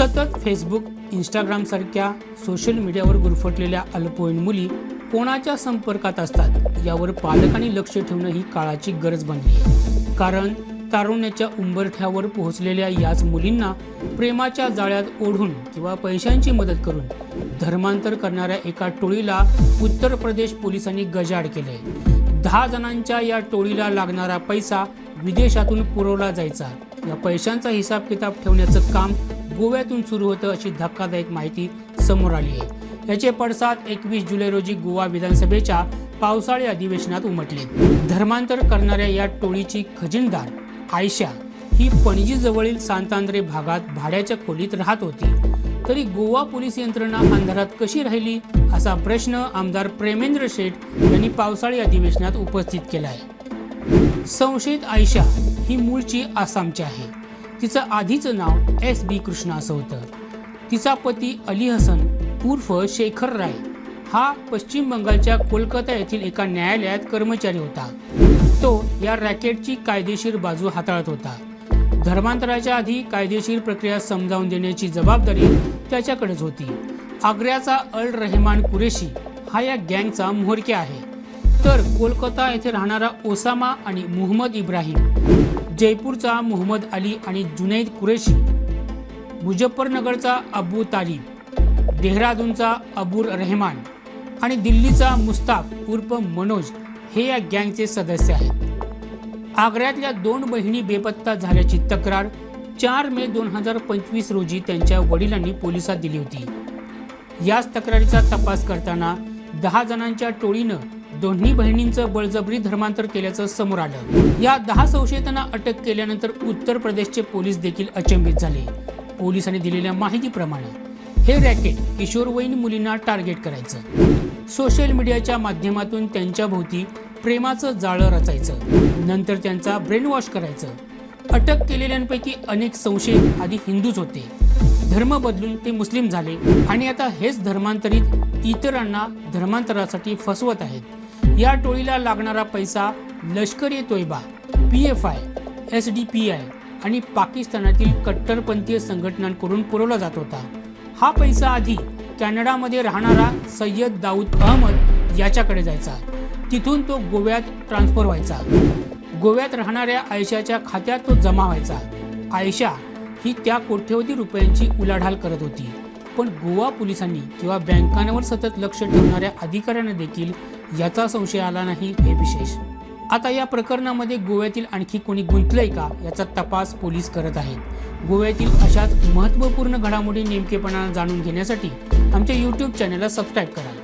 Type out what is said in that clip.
सतत Facebook इंस्टाग्रामसारख्या social मीडियावर गुरफटलेल्या अल्पवयीन मुली कोणाच्या संपर्कात असतात यावर पालकांनी लक्ष ठेवणं ही काळाची गरज बनली आहे. कारण तारुण्याच्या उंबरठ्यावर पोहोचलेल्या याच मुलींना प्रेमाच्या जाळ्यात ओढून किंवा पैशांची मदत करून धर्मांतर करणाऱ्या एका टोळीला उत्तर प्रदेश पोलिसांनी गजाड केले दहा जणांच्या या टोळीला लागणारा पैसा विदेशातून पुरवला जायचा. या पैशांचा हिसाब किताब ठेवण्याचं काम गोव्यातून सुरू होतं अशी धक्कादायक माहिती समोर आली आहे. याचे पडसाद एकवीस जुलै रोजी गोवा विधानसभेच्या पावसाळी अधिवेशनात उमटले. धर्मांतर करणाऱ्या या टोळीची खजिनदार आयशा ही पणजीजवळील सांतांद्रे भागात भाड्याच्या खोलीत राहत होती. तरी गोवा पोलीस यंत्रणा अंधारात कशी राहिली असा प्रश्न आमदार प्रेमेंद्र शेठ यांनी पावसाळी अधिवेशनात उपस्थित केला आहे संशयित आयशा ही मूळची आसामची आहे. तिचं आधीचं नाव एस बी कृष्णा असं होतं. तिचा पती अली हसन उर्फ शेखर राय हा पश्चिम बंगालच्या कोलकाता येथील एका न्यायालयात कर्मचारी होता. तो या रॅकेटची कायदेशीर बाजू हाताळत होता. धर्मांतराच्या आधी कायदेशीर प्रक्रिया समजावून देण्याची जबाबदारी त्याच्याकडेच होती. आग्र्याचा अल रहमान कुरेशी हा या गँगचा म्होरक्या आहे. तर कोलकाता येथे राहणारा ओसामा आणि मुहम्मद इब्राहिम जयपूरचा मोहम्मद अली आणि जुनैद कुरेशी मुजफ्फरनगरचा अबू तालिब देहरादूनचा अबूर रहमान आणि दिल्लीचा मुस्ताफ उर्फ मनोज हे या गँगचे सदस्य आहेत. आग्र्यातल्या दोन बहिणी बेपत्ता झाल्याची तक्रार चार मे दोन हजार पंचवीस रोजी त्यांच्या वडिलांनी पोलिसात दिली होती. याच तक्रारीचा तपास करताना दहा जणांच्या टोळीनं दोन्ही बहिणींचं बळजबरी धर्मांतर केल्याचं समोर आलं. या दहा संशयितांना अटक केल्यानंतर उत्तर प्रदेशचे पोलीस देखील अचंबित झाले. पोलिसांनी दिलेल्या माहितीप्रमाणे हे रॅकेट किशोरवयीन मुलींना टार्गेट करायचं. सोशल मीडियाच्या माध्यमातून त्यांच्या भोवती प्रेमाचं जाळं रचायचं. नंतर त्यांचा ब्रेनवॉश करायचं. अटक केलेल्यांपैकी अनेक संशयित आधी हिंदूच होते. धर्म बदलून ते मुस्लिम झाले आणि आता हेच धर्मांतरित इतरांना धर्मांतरासाठी फसवत आहेत. या टोळीला लागणारा पैसा Lashkar e Taiba P F I S D P I आणि पाकिस्तानातील कट्टरपंथीय संघटनांकडून पुरवला जात होता. हा पैसा आधी कॅनडामध्ये राहणारा सय्यद दाऊद अहमद याच्याकडे जायचा. तिथून तो गोव्यात ट्रान्सफर व्हायचा. गोव्यात राहणाऱ्या आयशाच्या खात्यात तो जमा व्हायचा. आयशा ही त्या कोट्यवधी रुपयांची उलाढाल करत होती. पण गोवा पोलिसांनी किंवा बँकांवर सतत लक्ष ठेवणाऱ्या अधिकाऱ्यांना देखील याचा संशय आला नाही हे विशेष. आता या प्रकरणामध्ये गोव्यातील आणखी कोणी गुंतलंय का याचा तपास पोलीस करत आहेत. गोव्यातील अशाच महत्त्वपूर्ण घडामोडी नेमकेपणा जाणून घेण्यासाठी आमच्या यूट्यूब चॅनलला सबस्क्राईब करा.